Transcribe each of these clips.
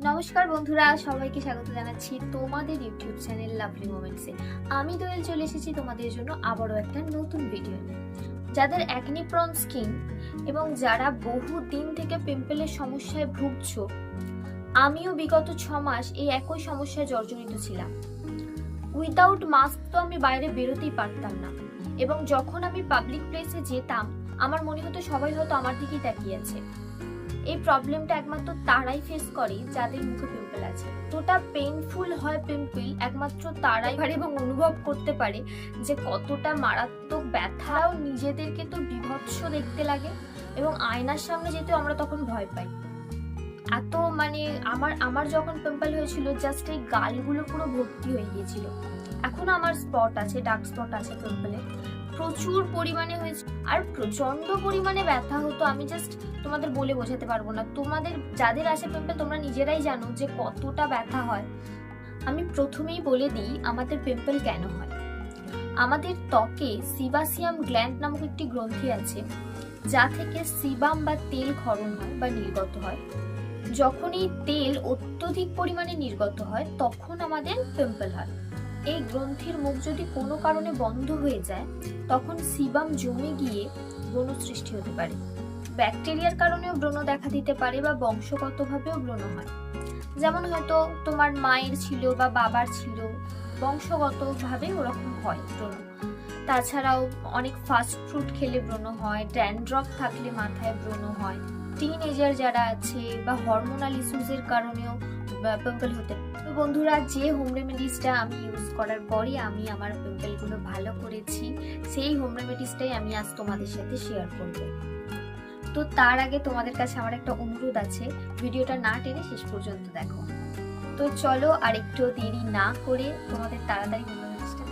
নমস্কার বন্ধুরা, সবাইকে স্বাগত জানাচ্ছি তোমাদের ইউটিউব চ্যানেল লাভলি মোমেন্টসে। আমি দোয়েল চলে এসেছি তোমাদের জন্য আবারও একটা নতুন ভিডিও যাদের অ্যাকনি প্রন স্কিন এবং যারা বহু দিন থেকে পিম্পলের সমস্যায় ভুগছো, আমিও বিগত ছ মাস এই একই সমস্যায় জর্জরিত ছিলাম। উইদাউট মাস্ক তো আমি বাইরে বেরোতেই পারতাম না এবং যখন আমি পাবলিক প্লেসে যেতাম, আমার মনে হতো সবাই হয়তো আমার দিকেই তাকিয়ে আছে। এই প্রবলেমটা একমাত্র তারাই ফেস করে, যাদের মুখে পিম্পল আছে। তোটা পেইনফুল হয় পিম্পল একমাত্র তারাই পারে এবং অনুভব করতে পারে যে কতটা মারাত্মক ব্যথাও নিজেদেরকে তো বিভৎস দেখতে লাগে এবং আয়নার সামনে যেতে আমরা তখন ভয় পাই। এত মানে আমার আমার যখন পিম্পল হয়েছিল জাস্ট এই গালগুলো পুরো ভর্তি হয়ে গিয়েছিল। এখনও আমার স্পট আছে ডার্ক স্পট আছে পিম্পলে প্রচুর পরিমাণে হয়েছে। আর প্রচণ্ড পরিমাণে ব্যথা হতো, আমি জাস্ট তোমাদের বলে বোঝাতে পারব না। তোমাদের যাদের আসে পিম্পল তোমরা নিজেরাই জানো যে কতটা ব্যথা হয়। আমি প্রথমেই বলে দিই, আমাদের পিম্পল কেন হয়? আমাদের ত্বকে সিবাসিয়াম গ্ল্যান্ড নামক একটি গ্রন্থি আছে, যা থেকে সিবাম বা তেল ক্ষরণ হয় বা নির্গত হয়। যখন এই তেল অত্যধিক পরিমাণে নির্গত হয়, তখন আমাদের পিম্পল হয়। এই গ্রন্থির মুখ যদি কোনো কারণে বন্ধ হয়ে যায়, তখন সিবাম জমে গিয়ে ব্রণ সৃষ্টি হতে পারে। ব্যাকটেরিয়ার কারণেও ব্রণ দেখা দিতে পারে বা বংশগতভাবেও ব্রণ হয়। যেমন হয়তো তোমার মায়ের ছিল বা বাবার ছিল, বংশগতভাবে ওরকম হয় ব্রণ। তাছাড়াও অনেক ফাস্ট ফুড খেলে ব্রণ হয় ড্যান্ড্রফ থাকলে মাথায় ব্রণ হয়। টিন এজার যারা আছে বা হরমোনাল ইস্যুজের কারণেও পিম্পল হতে তো বন্ধুরা, যে হোম রেমেডিসটা আমি ইউজ করার পরে আমি আমার পিম্পলগুলো ভালো করেছি, সেই হোম রেমেডিসটাই আমি আজ তোমাদের সাথে শেয়ার করব। তো তার আগে তোমাদের কাছে আমার একটা অনুরোধ আছে, ভিডিওটা না টেনে শেষ পর্যন্ত দেখো। তো চলো আর একটু দেরি না করে তোমাদের তাড়াতাড়ি হোম রেমেডিসটা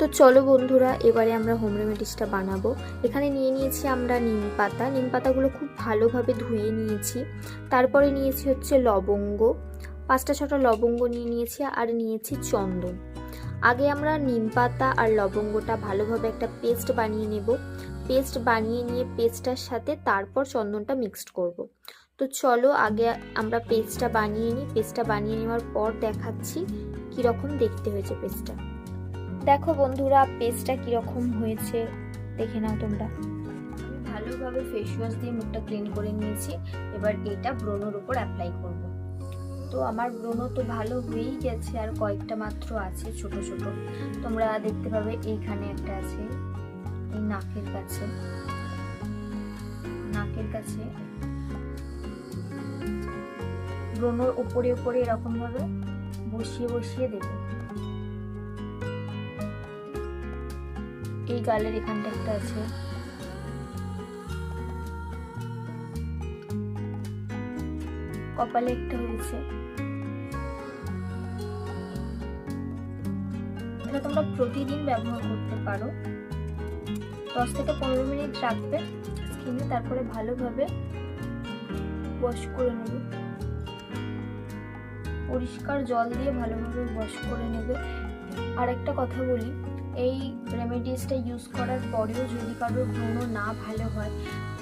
তো চলো বন্ধুরা, এবারে আমরা হোম রেমেডিসটা বানাবো। এখানে নিয়ে নিয়েছি আমরা নিম পাতা। নিম পাতাগুলো খুব ভালোভাবে ধুয়ে নিয়েছি। তারপরে নিয়েছি হচ্ছে লবঙ্গ। পাঁচটা ছটা লবঙ্গ নিয়ে নিয়েছি আর নিয়েছি চন্দন। আগে আমরা নিম পাতা আর লবঙ্গটা ভালোভাবে একটা পেস্ট বানিয়ে নেব। পেস্ট বানিয়ে নিয়ে পেস্টটার সাথে তারপর চন্দনটা মিক্সড করব। তো চলো আগে আমরা পেস্টটা বানিয়ে নিই। পেস্টটা বানিয়ে নেওয়ার পর দেখাচ্ছি কীরকম দেখতে হয়েছে পেস্টটা। দেখো বন্ধুরা, পেস্টটা কীরকম হয়েছে। দেখে নাও তোমরা। আমি ভালোভাবে ফেস ওয়াশ দিয়ে মুখটা ক্লিন করে নিয়েছি। এবার এটা ব্রণর উপর অ্যাপ্লাই করব। তো আমার ব্রণ তো ভালো হয়েই গেছে আর কয়েকটা মাত্র আছে ছোট ছোট। তোমরা দেখতে পাবে এইখানে একটা আছে, এই নাকের কাছে। নাকের কাছে। ব্রণর উপরে উপরে এরকম ভাবে বসিয়ে বসিয়ে দেবে। এই গালের এখানটা একটা আছে। কপালে একটা হয়েছে। এটা তোমরা প্রতিদিন ব্যবহার করতে পারো। দশ থেকে পনেরো মিনিট রাখবে স্কিনে তারপরে ভালোভাবে ওয়াশ করে নেবে। পরিষ্কার জল দিয়ে ভালোভাবে ওয়াশ করে নেবে। আর একটা কথা বলি, এই রেমেডিসটা ইউজ করার পরেও যদি কারোর ব্রণ না ভালো হয়,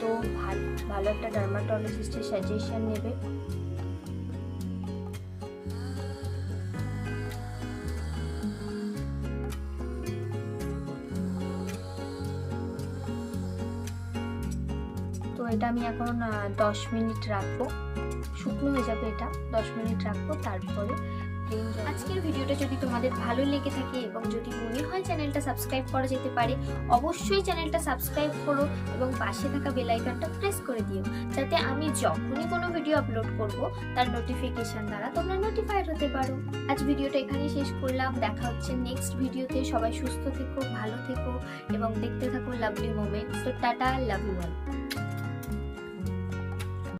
তো ভালো ভালো একটা ডার্মাটোলজিস্টের সাজেশন নেবে। এটা আমি এখন দশ মিনিট রাখব। শুকনো হয়ে যাবে এটা। দশ মিনিট রাখব, তারপরে আজকের ভিডিওটা যদি তোমাদের ভালো লেগে থাকে এবং যদি মনে হয় চ্যানেলটা সাবস্ক্রাইব করা যেতে পারে, অবশ্যই চ্যানেলটা সাবস্ক্রাইব করো এবং পাশে থাকা বেল প্রেস করে দিও। যাতে আমি যখনই কোনো ভিডিও আপলোড করব, তার নোটিফিকেশন দ্বারা তোমরা নোটিফাইড হতে পারো। আজ ভিডিওটা এখানেই শেষ করলাম। দেখা হচ্ছে নেক্সট ভিডিওতে। সবাই সুস্থ থেকো, ভালো থেকো এবং দেখতে থাকো লাভলি মোমেন্টস তো টাটা লাভ ইউ অল